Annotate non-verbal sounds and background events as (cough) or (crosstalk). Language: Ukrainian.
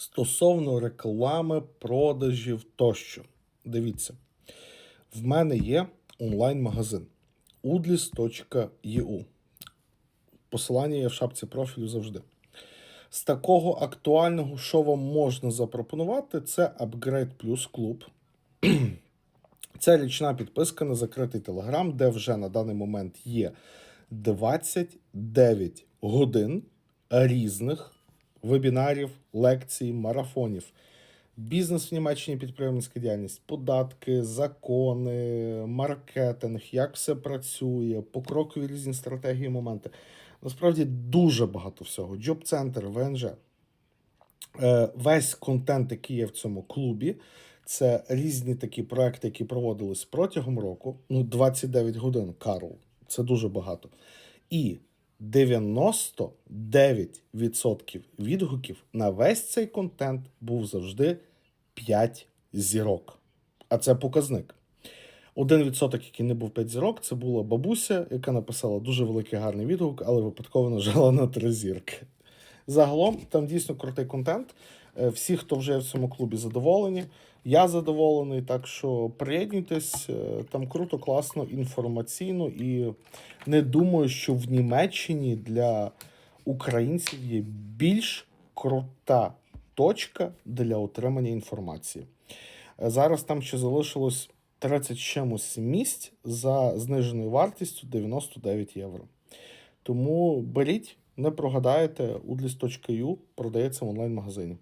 стосовно реклами, продажів тощо. Дивіться, в мене є онлайн-магазин udlis.eu. Посилання є в шапці профілю завжди. З такого актуального, що вам можна запропонувати, це Upgrade Plus Club. (clears throat) Це річна підписка на закритий телеграм, де вже на даний момент є 29 годин різних вебінарів, лекцій, марафонів. Бізнес в Німеччині, підприємницька діяльність, податки, закони, маркетинг, як все працює, покрокові різні стратегії, моменти. Насправді дуже багато всього. Джоб-центр, ВНЖ. Весь контент, який є в цьому клубі, це різні такі проекти, які проводились протягом року. Ну, 29 годин, Карл. Це дуже багато. І 99% відгуків на весь цей контент був завжди 5 зірок. А це показник. Один відсоток, який не був 5 зірок, це була бабуся, яка написала дуже великий гарний відгук, але випадково нажала на три зірки. Загалом там дійсно крутий контент. Е, Всі, хто вже в цьому клубі, задоволені. Я задоволений, так що приєднуйтесь, е, там круто, класно, інформаційно і не думаю, що в Німеччині для українців є більш крута точка для отримання інформації. Е, Зараз там ще залишилось 30 з чимось місць за зниженою вартістю 99 євро. Тому беріть, не прогадаєте, udlis.eu продається в онлайн-магазині.